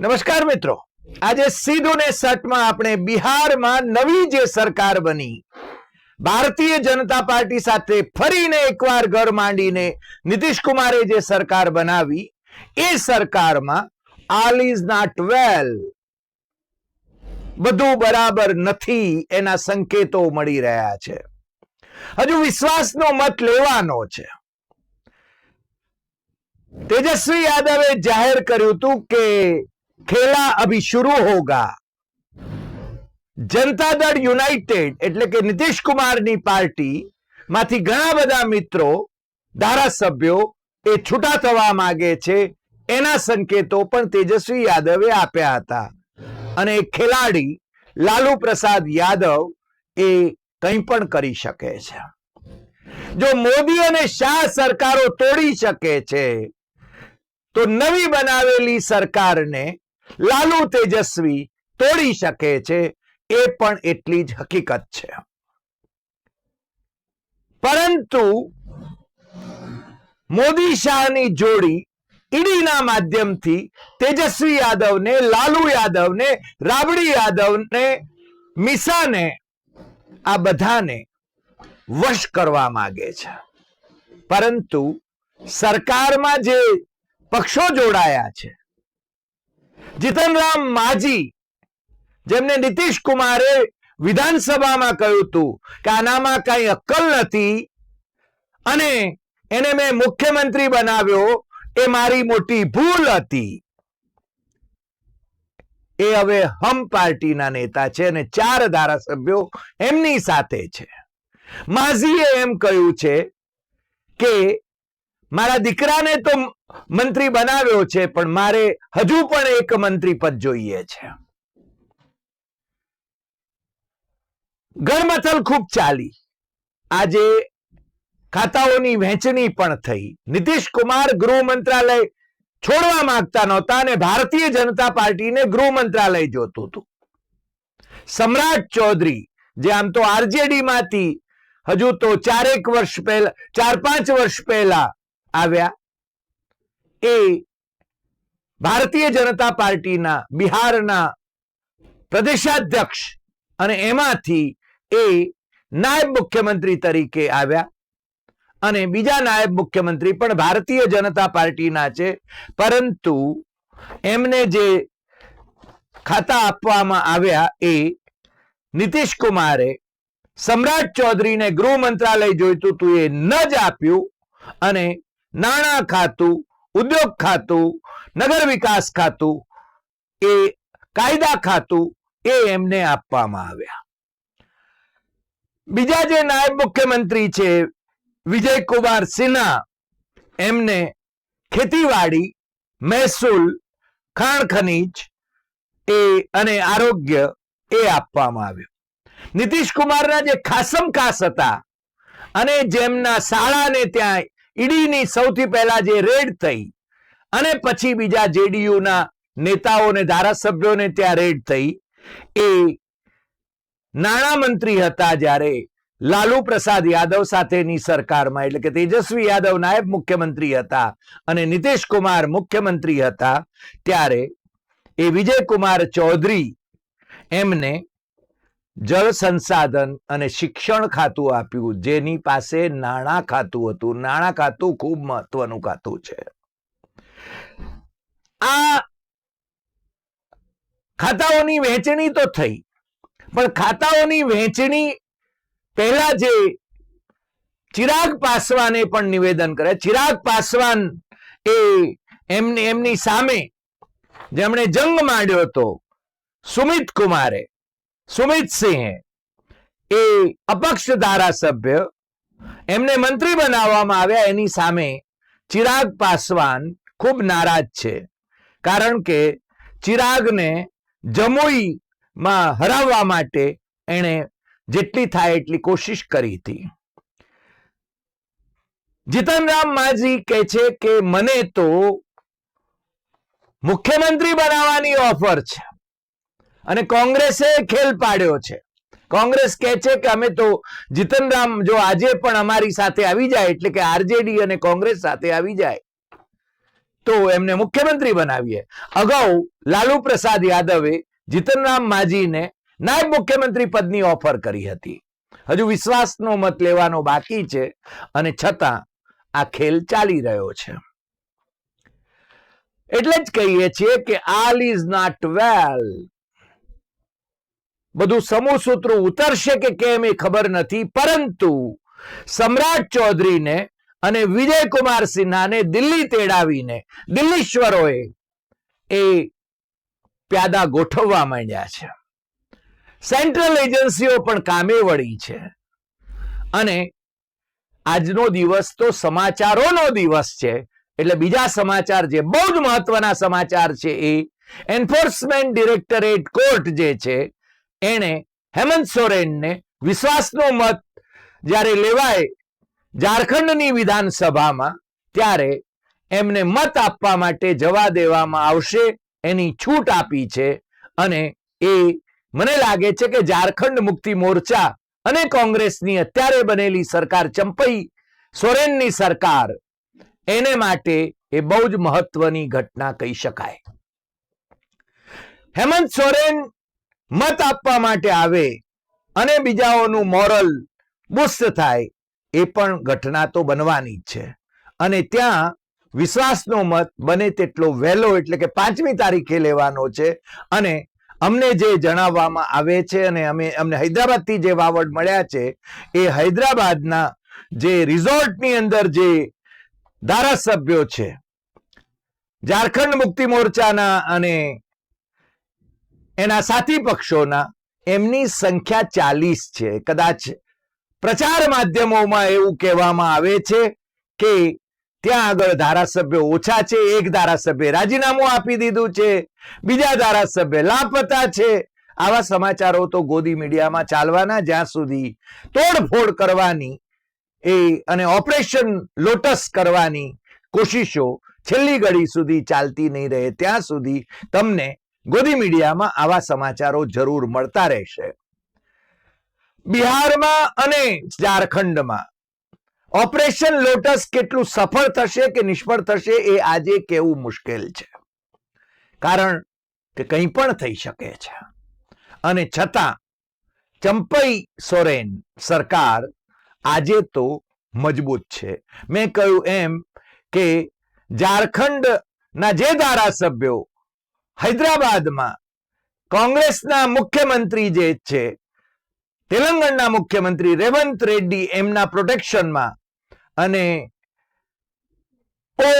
નમસ્કાર મિત્રો. આજે સીધું ને સટમાં આપણે બિહારમાં નવી જે સરકાર બની, ભારતીય જનતા પાર્ટી સાથે ફરીને એકવાર ઘર માંડીને નીતિશ કુમારે જે સરકાર બનાવી, એ સરકારમાં આલ ઇઝ નોટ વેલ બધું બરાબર નથી એના સંકેતો મળી રહ્યા છે. હજુ વિશ્વાસનો મત લેવાનો છે. તેજસ્વી યાદવે જાહેર કર્યું હતું કે ખેલા અભી શુरू હોગા જનતા દળ યુનાઇટેડ એટલે કે નીતિશ કુમારની પાર્ટી માંથી ઘણા બધા મિત્રો ધારાસભ્યો એ છૂટા થવા માંગે છે, એના સંકેતો પણ તેજસ્વી યાદવે આપ્યા હતા. અને ખેલાડી, લાલુ પ્રસાદ યાદવ, એ કંઈ પણ કરી શકે છે. જો મોદી અને શાહ સરકારો તોડી શકે છે, તો નવી બનાવેલી સરકારને લાલુ તેજસ્વી તોડી શકે છે, એ પણ એટલી જ હકીકત છે. પરંતુ મોદી શાહની જોડી ઈડીના માધ્યમથી તેજસ્વી યાદવને, લાલુ યાદવને, રાબડી યાદવને, મિસાને, આ બધાને વશ કરવા માંગે છે. પરંતુ સરકારમાં જે પક્ષો જોડાયા છે જીતનરામ માજી, જેમને નીતિશ કુમારે વિધાનસભામાં કહ્યું હતું કે આનામાં કઈ અક્કલ નથી અને એને મેં મુખ્યમંત્રી બનાવ્યો એ મારી મોટી ભૂલ હતી. એ હવે હમ પાર્ટીના નેતા છે અને ચાર ધારાસભ્યો એમની સાથે છે. માઝીએ એમ કહ્યું છે કે મારા દીકરાને તો મંત્રી બનાવ્યો છે, પણ મારે હજુ પણ એક મંત્રી પદ જોઈએ છે. ગણમથલ ખૂબ ચાલી. આજે ખાતાઓની વહેંચણી પણ થઈ. નીતિશ ગૃહ મંત્રાલય છોડવા માંગતા નહોતા અને ભારતીય જનતા પાર્ટીને ગૃહ મંત્રાલય જોતું હતું. સમ્રાટ ચૌધરી, જે આમ તો આરજેડી માંથી હજુ તો ચારેક વર્ષ પહેલા, ચાર પાંચ વર્ષ પહેલા આવ્યા. એ ભારતીય જનતા પાર્ટીના બિહારના પ્રદેશાધ્યક્ષ અને એમાંથી એ નાયબ મુખ્યમંત્રી તરીકે આવ્યા અને બીજા નાયબ મુખ્યમંત્રી પણ ભારતીય જનતા પાર્ટીના છે. પરંતુ એમને જે ખાતા આપવામાં આવ્યા એ નીતિશ કુમારે સમ્રાટ ચૌધરીને ગૃહ મંત્રાલય જોઈતું હતું એ ન જ આપ્યું અને નાણાં ખાતું, ઉદ્યોગ ખાતું, નગર વિકાસ ખાતું, એ કાયદા ખાતું એ એમને આપવામાં આવ્યા. બીજા જે નાયબ મુખ્યમંત્રી છે વિજય સિન્હા, એમને ખેતીવાડી, મહેસૂલ, ખાણ ખનીજ એ અને આરોગ્ય એ આપવામાં આવ્યું. નીતિશ કુમારના જે ખાસમ ખાસ હતા અને જેમના શાળાને ત્યાં ઈડીની સૌથી પહેલા જે રેડ થઈ અને પછી બીજા જેડીયુના નેતાઓને ધારાસભ્યોને ત્યાં રેડ થઈ, એ નાણામંત્રી હતા જ્યારે લાલુ પ્રસાદ યાદવ સાથેની સરકારમાં, એટલે કે તેજસ્વી યાદવ નાયબ મુખ્યમંત્રી હતા અને નીતિશ કુમાર મુખ્યમંત્રી હતા, ત્યારે એ વિજય કુમાર ચૌધરી એમને જળ સંસાધન અને શિક્ષણ ખાતું આપ્યું, જેની પાસે નાણાં ખાતું હતું. નાણાં ખાતું ખૂબ મહત્વનું ખાતું છે. આ ખાતાઓની વહેંચણી તો થઈ, પણ ખાતાઓની વહેંચણી પહેલા જે ચિરાગ પાસવાને પણ નિવેદન કરે, ચિરાગ પાસવાન એ એમની એમની સામે જેમણે જંગ માંડ્યો હતો, સુમિત કુમારે સુમિત સિંહે. એ અપક્ષ ધારાસભ્ય. એમને મંત્રી બનાવવામાં આવ્યા. એની સામે ચિરાગ પાસવાન ખૂબ નારાજ છે. કારણ કે ચિરાગને જમોઈમાં હરાવવા માટે એણે જેટલી થાય એટલી કોશિશ કરી હતી. જીતનરામ માજી કહે છે કે મને તો મુખ્યમંત્રી બનાવવાની ઓફર છે. અને કોંગ્રેસે ખેલ પાડ્યો છે. કોંગ્રેસ કહે છે કે અમે તો જીતનરામ જો આજે પણ અમારી સાથે આવી જાય, એટલે કે આરજેડી અને કોંગ્રેસ સાથે આવી જાય, તો એમને મુખ્યમંત્રી બનાવીએ. અગાઉ લાલુ પ્રસાદ યાદવે જીતનરામ માજીને નાયબ મુખ્યમંત્રી પદની ઓફર કરી હતી. હજુ વિશ્વાસનો મત લેવાનો બાકી છે અને છતાં આ ખેલ ચાલી રહ્યો છે. એટલે જ કહીએ છીએ કે આલ ઇઝ નોટ વેલ. બધું સમૂહ સૂત્ર ઉતરશે કે કેમ એ ખબર નથી. પરંતુ સમ્રાટ ચૌધરીને અને વિજયકુમાર સિન્હાને દિલ્હી તેડાવીને દિલ્હીશ્વરોએ એ પ્યાદા ગોઠવવા માંડ્યા છે. સેન્ટ્રલ એજન્સીઓ પણ કામે વળી છે. અને આજનો દિવસ તો સમાચારોનો દિવસ છે. એટલે બીજા સમાચાર જે બહુ જ મહત્વના સમાચાર છે એ એન્ફોર્સમેન્ટ ડિરેક્ટરેટ કોર્ટ જે છે એણે હેમંત સોરેનને વિશ્વાસનો મત જ્યારે લેવાય ઝારખંડની વિધાનસભામાં, ત્યારે એમને મત આપવા માટે જવા દેવામાં આવશે એની છૂટ આપી છે અને એ મને લાગે છે કે ઝારખંડ મુક્તિ મોરચા અને કોંગ્રેસની અત્યારે બનેલી સરકાર ચંપઈ સોરેનની સરકાર, એને માટે એ બહુ જ મહત્વની ઘટના કહી શકાય. હેમંત સોરેન મત આપવા માટે આવે અને બીજાઓનું મોરલ બુસ્ત થાય, એ પણ ઘટના તો બનવાની જ છે. અને ત્યાં વિશ્વાસનો મત બને તેટલો વહેલો એટલે કે પાંચમી તારીખે લેવાનો છે. અને અમને જે જણાવવામાં આવે છે અને અમે અમને હૈદરાબાદથી જે વાવડ મળ્યા છે, એ હૈદરાબાદના જે રિઝોર્ટની અંદર જે ધારાસભ્યો છે, ઝારખંડ મુક્તિ મોરચાના અને એના સાથી પક્ષોના એમની સંખ્યા ચાલીસ છે. કદાચ પ્રચાર માધ્યમોમાં એવું કહેવામાં આવે છે કે ત્યાં આગળ ધારાસભ્ય ઓછા છે, એક ધારાસભ્ય રાજીનામું આપી દીધું છે, બીજા ધારાસભ્ય લાપતા છે. આવા સમાચારો તો ગોદી મીડિયામાં ચાલવાના જ્યાં સુધી તોડફોડ કરવાની એ અને ઓપરેશન લોટસ કરવાની કોશિશો છેલ્લી ઘડી સુધી ચાલતી નહીં રહે, ત્યાં સુધી તમને ગોદી મીડિયામાં આવા સમાચારો જરૂર મળતા રહેશે. બિહારમાં અને ઝારખંડમાં ઓપરેશન લોટસ કેટલું સફળ થશે કે નિષ્ફળ થશે એ આજે કેવું મુશ્કેલ છે. કારણ કે કંઈ પણ થઈ શકે છે. અને છતાં ચંપઈ સોરેન સરકાર આજે તો મજબૂત છે. મેં કહ્યું એમ કે ઝારખંડના જે ધારાસભ્યો હૈદરાબાદમાં કોંગ્રેસના મુખ્યમંત્રી જે છે, તેલંગણના મુખ્યમંત્રી રેવંત રેડ્ડી એમના પ્રોટેક્શનમાં અને ઓ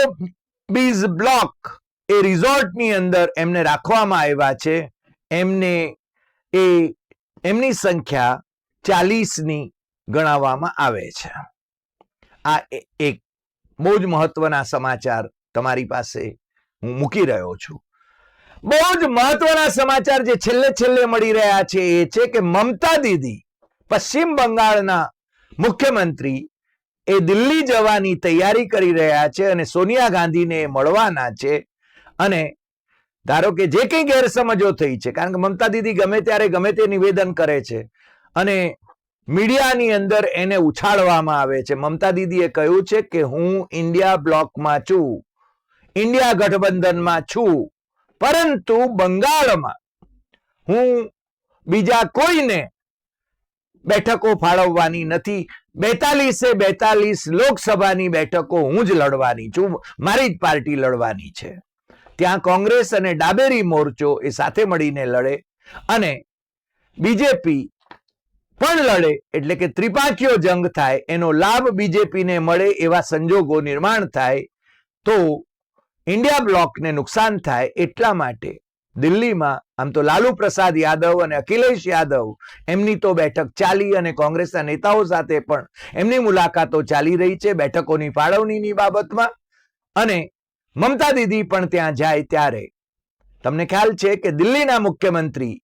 બીઝ બ્લોક એ રિઝોર્ટની અંદર એમને રાખવામાં આવ્યા છે. એમને એ, એમની સંખ્યા ચાલીસની ગણાવવામાં આવે છે. આ એક બહુ જ મહત્વના સમાચાર તમારી પાસે હું મૂકી રહ્યો છું. બહુ જ મહત્વના સમાચાર જે છેલ્લે છેલ્લે મળી રહ્યા છે એ છે કે મમતા દીદી, પશ્ચિમ બંગાળના મુખ્યમંત્રી, એ દિલ્હી જવાની તૈયારી કરી રહ્યા છે અને સોનિયા ગાંધીને મળવાના છે. અને ધારો કે જે કંઈ ગેરસમજો થઈ છે, કારણ કે મમતા દીદી ગમે ત્યારે ગમે તે નિવેદન કરે છે અને મીડિયાની અંદર એને ઉછાળવામાં આવે છે. મમતા દીદીએ કહ્યું છે કે હું ઇન્ડિયા બ્લોકમાં છું, ઇન્ડિયા ગઠબંધનમાં છું પરંતુ બંગાળમાં હું બીજા કોઈને બેઠકો ફાળવવાની નથી. બેતાલીસે બેતાલીસ લોકસભાની બેઠકો હું જ લડવાની છું. મારી જ પાર્ટી લડવાની છે. ત્યાં કોંગ્રેસ અને ડાબેરી મોરચો એ સાથે મળીને લડે અને બીજેપી પણ લડે એટલે કે ત્રિપાંખીયો જંગ થાય, એનો લાભ બીજેપીને મળે એવા સંજોગો નિર્માણ થાય, તો ઇન્ડિયા બ્લોકને નુકસાન થાય એટલા માટે દિલ્હીમાં આમ તો લાલુ પ્રસાદ યાદવ અને અખિલેશ યાદવ એમની તો બેઠક ચાલી અને કોંગ્રેસના નેતાઓ સાથે પણ એમની મુલાકાતો ચાલી રહી છે બેઠકોની ફાળવણીની બાબતમાં. અને મમતા દીદી પણ ત્યાં જાય ત્યારે તમને ખ્યાલ છે કે દિલ્હીના મુખ્યમંત્રી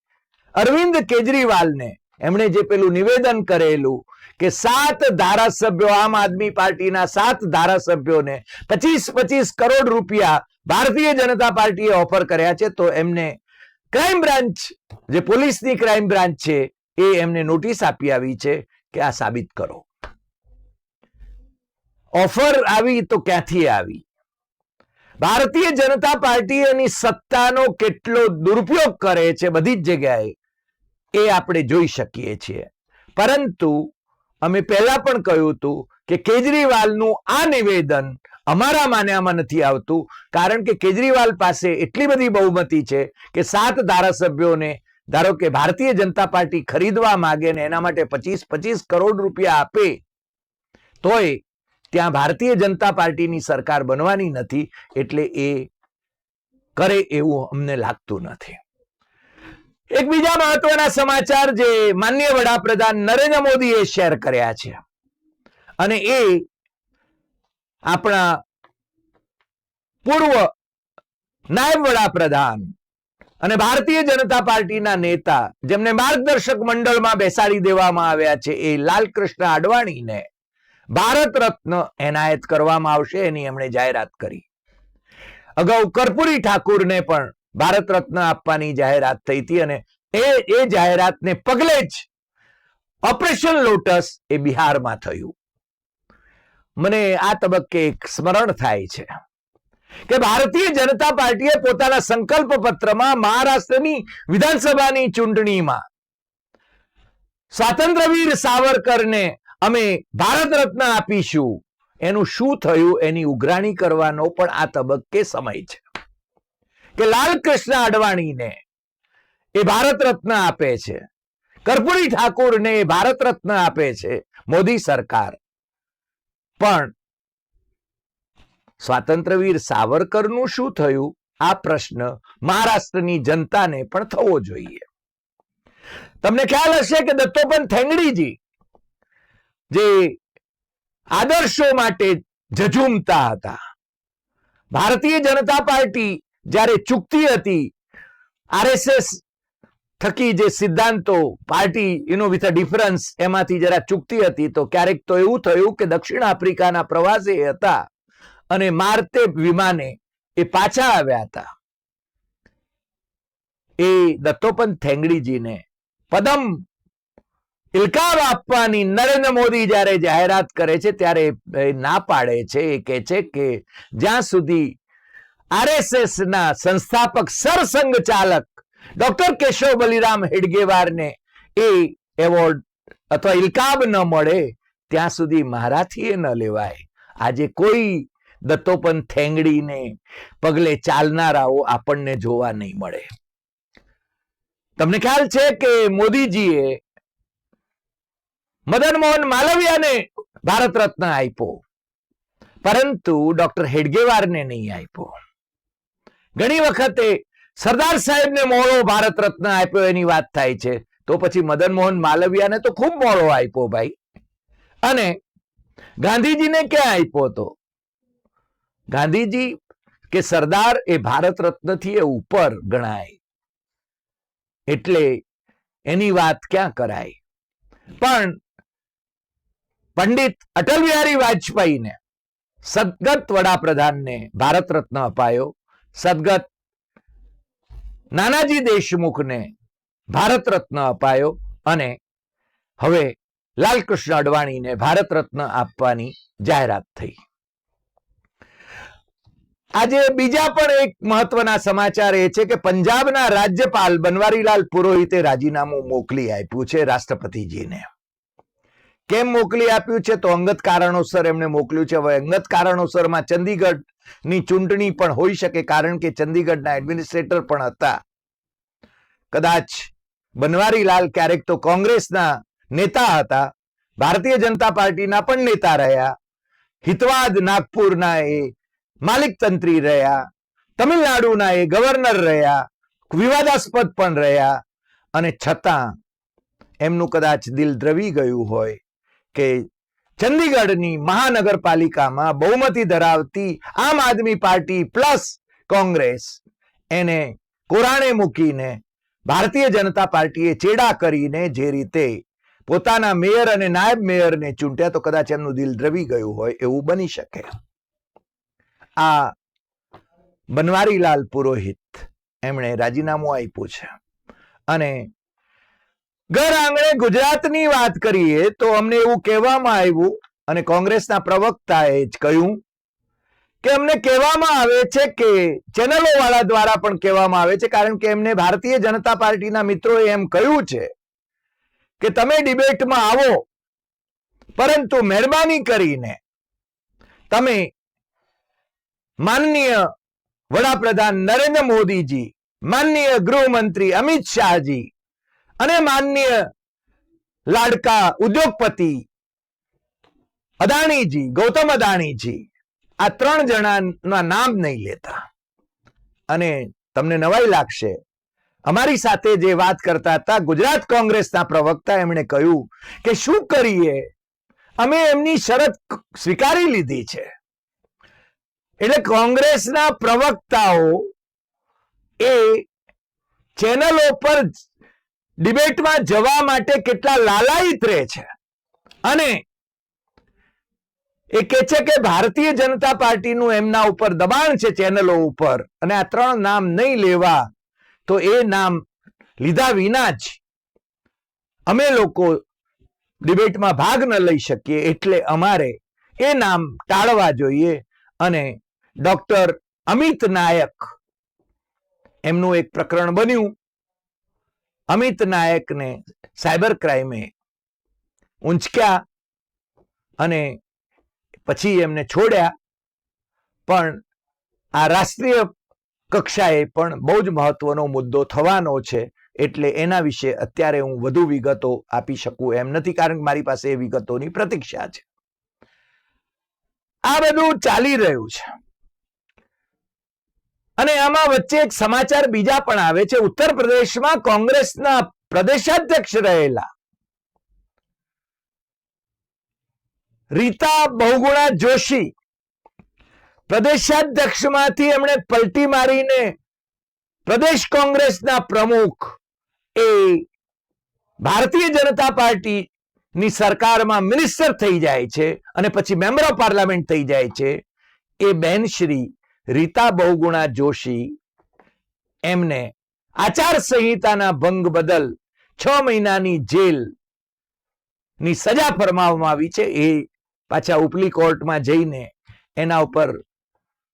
અરવિંદ કેજરીવાલને એમણે જે પેલું નિવેદન કરેલું કે સાત ધારાસભ્યો આમ આદમી પાર્ટીના સાત ધારાસભ્યોને પચીસ પચીસ કરોડ રૂપિયા ભારતીય જનતા પાર્ટીએ ઓફર કર્યા છે, તો એમને ક્રાઇમ બ્રાન્ચ, જે પોલીસની ક્રાઇમ બ્રાન્ચ છે, એ એમને નોટિસ આપી આવી છે કે આ સાબિત કરો. ઓફર આવી તો ક્યાંથી આવી? ભારતીય જનતા પાર્ટી એની સત્તાનો કેટલો દુરુપયોગ કરે છે બધી જ જગ્યાએ, એ આપણે જોઈ શકીએ છીએ. પરંતુ અમે પહેલા પણ કહ્યું હતું કે કેજરીવાલનું આ નિવેદન અમારા માન્યામાં નથી આવતું, કારણ કે કેજરીવાલ પાસે એટલી બધી બહુમતી છે કે સાત ધારાસભ્યોને, ધારો કે ભારતીય જનતા પાર્ટી ખરીદવા માંગે ને એના માટે પચીસ પચીસ કરોડ રૂપિયા આપે, તોય ત્યાં ભારતીય જનતા પાર્ટીની સરકાર બનવાની નથી, એટલે એ કરે એવું અમને લાગતું નથી. એક બીજા મહત્વના સમાચાર જે માન્ય વડાપ્રધાન નરેન્દ્ર મોદીએ શેર કર્યા છે. અને એ આપણા પૂર્વ નાયબ વડાપ્રધાન અને ભારતીય જનતા પાર્ટીના નેતા જેમને માર્ગદર્શક મંડળમાં બેસાડી દેવામાં આવ્યા છે એ લાલકૃષ્ણ આડવાણીને ભારત રત્ન એનાયત કરવામાં આવશે એની એમણે જાહેરાત કરી. અગાઉ કર્પૂરી ઠાકુરને પણ ભારત રત્ન આપવાની જાહેરાત થઈ હતી અને એ એ જાહેરાતને પગલે જ ઓપરેશન લોટસ એ બિહારમાં થયું. મને આ તબક્કે એક સ્મરણ થાય છે કે ભારતીય જનતા પાર્ટીએ પોતાના સંકલ્પ પત્રમાં મહારાષ્ટ્રની વિધાનસભાની ચૂંટણીમાં સ્વાતંત્રવીર સાવરકરને અમે ભારત રત્ન આપીશું. એનું શું થયું એની ઉઘરાણી કરવાનો પણ આ તબક્કે સમય છે. કે લાલકૃષ્ણ અડવાણીને એ ભારત રત્ન આપે છે. કર્પૂરી ઠાકોરને એ ભારત રત્ન આપે છે મોદી સરકાર. પણ સ્વાતંત્રવીર સાવરકરનું શું થયું? આ પ્રશ્ન મહારાષ્ટ્રની જનતાને પણ થવો જોઈએ. તમને ખ્યાલ હશે કે દત્તોપંત થેંગડીજી જે આદર્શો માટે ઝઝૂમતા હતા. ભારતીય જનતા પાર્ટી જ્યારે ચૂકતી હતી, આરએસએસ થકી જે સિદ્ધાંતો, party you know with a difference એમાંથી જરા ચૂકતી હતી, તો ક્યારેક તો એવું થયું કે દક્ષિણ આફ્રિકાના પ્રવાસી હતા અને મારતે વિમાને એ પાછા આવ્યા હતા. એ દત્તોપંત થેંગડીજીને પદમ ઇલકાબ આપવાની નરેન્દ્ર મોદી જ્યારે જાહેરાત કરે છે, ત્યારે ના પાડે છે, એ કહે છે કે જ્યાં સુધી આરએસએસ ના સંસ્થાપક, સરસંઘ ચાલક ડોક્ટર કેશવ બલિરામ હેડગેવારને એ એવોર્ડ અથવા ઇલકાબ ન મળે ત્યાં સુધી મારાથી ન લેવાય. આજે કોઈ દત્તોપન થેંગડીને પગલે ચાલનારાઓ આપણને જોવા નહીં મળે. તમને ખ્યાલ છે કે મોદીજીએ મદન મોહન માલવિયાને ભારત રત્ન આપ્યો, પરંતુ ડોક્ટર હેડગેવારને નહીં આપ્યો. ઘણી વખતે સરદાર સાહેબને મોળો ભારત રત્ન આપ્યો એની વાત થાય છે. તો પછી મદન મોહન માલવિયાને તો ખૂબ મોળો આપ્યો ભાઈ. અને ગાંધીજીને ક્યાં આપ્યો હતો ગાંધીજી કે સરદાર એ ભારત રત્નથી એ ઉપર ગણાય. એટલે એની વાત ક્યાં કરાય? પણ પંડિત અટલ બિહારી વાજપેયીને સદગત વડાપ્રધાનને ભારત રત્ન અપાયો. સદગત નાનાજી દેશમુખને ભારત રત્ન અપાયો અને હવે લાલકૃષ્ણ અડવાણીને ભારત રત્ન આપવાની જાહેરાત થઈ. આજે બીજા પણ એક મહત્વના સમાચાર એ છે કે પંજાબના રાજ્યપાલ બનવારીલાલ પુરોહિતે રાજીનામું મોકલી આપ્યું છે રાષ્ટ્રપતિજીને. કેમ મોકલી આપ્યું છે? તો અંગત કારણોસર એમણે મોકલ્યું છે. હવે અંગત કારણોસરમાં ચંદીગઢની ચૂંટણી પણ હોઈ શકે, કારણ કે ચંદીગઢના એડમિનિસ્ટ્રેટર પણ હતા. કદાચ બનવારીલાલ ક્યારેક તો કોંગ્રેસના નેતા હતા. ભારતીય જનતા પાર્ટીના પણ નેતા રહ્યા. હિતવાદ નાગપુરના એ માલિક તંત્રી રહ્યા. તમિલનાડુના એ ગવર્નર રહ્યા. વિવાદાસ્પદ પણ રહ્યા. અને છતાં એમનું કદાચ દિલ દ્રવી ગયું હોય. કે ચંદીગઢની મહાનગરપાલિકામાં બહુમતી ધરાવતી આમ આદમી પાર્ટી પ્લસ કોંગ્રેસ એને કોરાણે મૂકીને ભારતીય જનતા પાર્ટીએ ચેડા કરીને જે રીતે પોતાના મેયર અને નાયબ મેયરને ચૂંટ્યા તો કદાચ એમનું દિલ દ્રવી ગયું હોય એવું બની શકે. આ બનવારીલાલ પુરોહિત એમણે રાજીનામું આપ્યું છે. અને ઘર આંગણે ગુજરાતની વાત કરીએ તો અમને એવું કહેવામાં આવ્યું અને કોંગ્રેસના પ્રવક્તાએ જ કહ્યું કે અમને કહેવામાં આવે છે કે ચેનલો વાળા દ્વારા પણ કહેવામાં આવે છે, કારણ કે એમને ભારતીય જનતા પાર્ટીના મિત્રોએ એમ કહ્યું છે કે તમે ડિબેટમાં આવો, પરંતુ મહેરબાની કરીને તમે માનનીય વડાપ્રધાન નરેન્દ્ર મોદીજી, માનનીય ગૃહમંત્રી અમિત શાહજી અને માન્ય લાડકા ઉદ્યોગપતિ અદાણીજી, ગૌતમ અદાણીજી, આ ત્રણ જણાના નામ નહીં લેતા. અને તમને નવાઈ લાગશે. અમારી સાથે જે વાત કરતા હતા ગુજરાત કોંગ્રેસના પ્રવક્તા, એમણે કહ્યું કે શું કરીએ? અમે એમની શરત સ્વીકારી લીધી છે. એટલે કોંગ્રેસના પ્રવક્તાઓ એ ચેનલો પર ડિબેટમાં જવા માટે કેટલા લાલાયિત રહે છે? અને એ કે છે કે ભારતીય જનતા પાર્ટીનું એમના ઉપર દબાણ છે ચેનલો ઉપર અને આ ત્રણ નામ નહીં લેવા તો એ નામ લીધા વિના જ અમે લોકો ડિબેટમાં ભાગ ન લઈ શકીએ એટલે અમારે એ નામ ટાળવા જોઈએ અને ડોક્ટર અમિત નાયક એમનું એક પ્રકરણ બન્યું. અમિત નાયકને સાયબર ક્રાઇમે ઊંચક્યા અને પછી એમને છોડ્યા. પણ આ રાષ્ટ્રીય કક્ષાએ પણ બહુ જ મહત્વનો મુદ્દો થવાનો છે એટલે એના વિશે અત્યારે હું વધુ વિગતો આપી શકું એમ નથી કારણ કે મારી પાસે એ વિગતોની પ્રતીક્ષા છે. આ બધું ચાલી રહ્યું છે. અને આમાં વચ્ચે એક સમાચાર બીજા પણ આવે છે. ઉત્તર પ્રદેશમાં કોંગ્રેસના પ્રદેશાધ્યક્ષ રહેલા રીતા બહુગુણા જોશી પ્રદેશાધ્યક્ષમાંથી એમણે પલટી મારીને પ્રદેશ કોંગ્રેસના પ્રમુખ એ ભારતીય જનતા પાર્ટી ની સરકારમાં મિનિસ્ટર થઈ જાય છે અને પછી મેમ્બર ઓફ પાર્લામેન્ટ થઈ જાય છે. એ બેન શ્રી રીતા બહુગુણા જોશી એમને આચાર સંહિતાના ભંગ બદલ છ મહિનાની જેલની સજા ફરમાવવામાં આવી છે. એ પાછા ઉપલી કોર્ટમાં જઈને એના ઉપર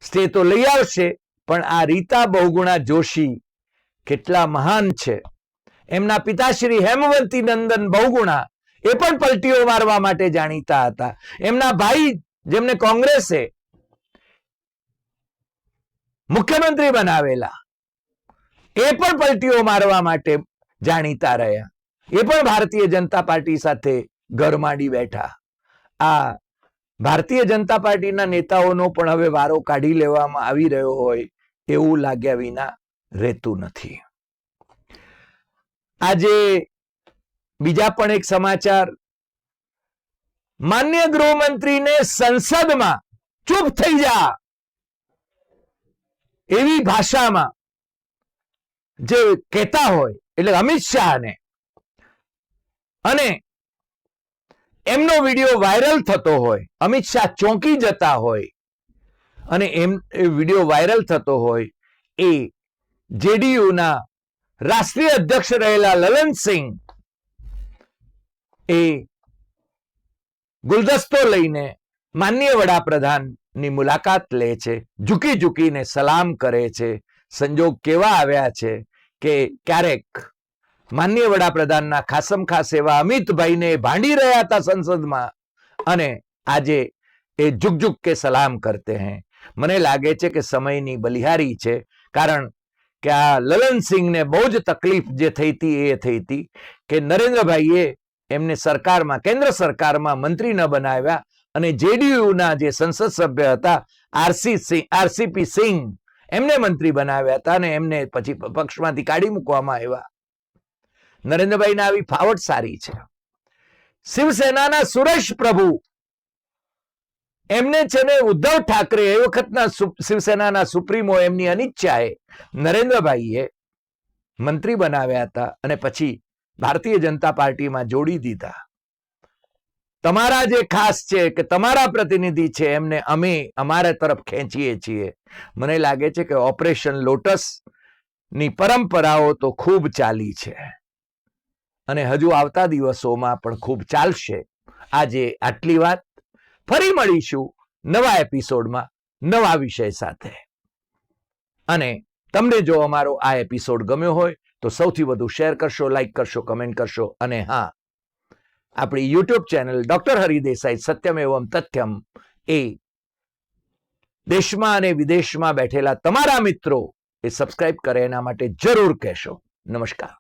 સ્ટે તો લઈ આવશે, પણ આ રીતા બહુગુણા જોશી કેટલા મહાન છે. એમના પિતાશ્રી હેમવંતી નંદન બહુગુણા એ પણ પલટીઓ મારવા માટે જાણીતા હતા. એમના ભાઈ, જેમને કોંગ્રેસે મુખ્યમંત્રી બનાવેલા. એ પણ પલટીઓ મારવા માટે જાણીતા રહ્યા. એ પણ ભારતીય જનતા પાર્ટી સાથે ગરમાડી બેઠા. આ ભારતીય જનતા પાર્ટીના નેતાઓનો પણ હવે વારો કાઢી લેવામાં આવી રહ્યો હોય એવું લાગ્યા વિના રહેતું નથી. આજે બીજા પણ એક સમાચાર. માન્ય ગૃહમંત્રીને સંસદમાં ચૂપ થઈ જા. એવી ભાષામાં જે કહેતા હોય, એટલે અમિત શાહને. અને એમનો વીડિયો વાયરલ થતો હોય, અમિત શાહ ચોંકી જતા હોય, અને એમ, એ વીડિયો વાયરલ થતો હોય, એ જેડીયુના રાષ્ટ્રીય અધ્યક્ષ રહેલા લલનસિંહ એ ગુલદસ્તો લઈને માનનીય વડાપ્રધાનની મુલાકાત લે છે, ઝૂકી ઝૂકીને સલામ કરે છે. સંજોગ કેવા આવ્યા છે કે ક્યારેક માન્ય વડાપ્રધાનના ખાસમ ખાસ એવા અમિતભાઈને ભાંડી રહ્યા હતા સંસદમાં અને આજે એ ઝુક ઝુક કે સલામ કરતે હૈ. મને લાગે છે કે સમયની બલિહારી છે, કારણ કે આ લલનસિંહને બહુ જ તકલીફ જે થઈ હતી એ થઈ હતી કે નરેન્દ્રભાઈએ એમને સરકારમાં, કેન્દ્ર સરકારમાં મંત્રી ન બનાવ્યા અને જેડીયુના જે સંસદ સભ્ય હતા, આરસી સિંહ, આરસીપી સિંહ, એમને મંત્રી બનાવ્યા હતા અને એમને પછી પક્ષમાંથી કાઢી મૂકવામાં આવ્યા. નરેન્દ્રભાઈના આવી ફાવટ સારી છે. શિવસેનાના સુરેશ પ્રભુ, એમને છે ને ઉદ્ધવ ઠાકરે એ વખતના શિવસેનાના સુપ્રીમો એમની અનિચ્છાએ નરેન્દ્રભાઈએ મંત્રી બનાવ્યા હતા અને પછી ભારતીય જનતા પાર્ટીમાં જોડી દીધા. તમારા જે ખાસ છે કે તમારા પ્રતિનિધિ છે, એમને અમે અમારા તરફ ખેંચીએ છીએ. મને લાગે છે કે ઓપરેશન લોટસની પરંપરાઓ તો ખૂબ ચાલી છે. અને હજુ આવતા દિવસોમાં પણ ખૂબ ચાલશે. આજે આટલી વાત. ફરી મળીશું નવા એપિસોડમાં નવા વિષય સાથે. અને તમને જો અમારો આ એપિસોડ ગમ્યો હોય તો સૌથી વધુ શેર કરશો, લાઈક કરશો, કમેન્ટ કરશો અને હા આપણી યુટ્યુબ ચેનલ ડોક્ટર હરિદેસાઈ સત્યમ એવમ તથ્યમ એ દેશમાં અને વિદેશમાં બેઠેલા તમારા મિત્રો એ સબસ્ક્રાઇબ કરે એના માટે જરૂર કહેશો. નમસ્કાર.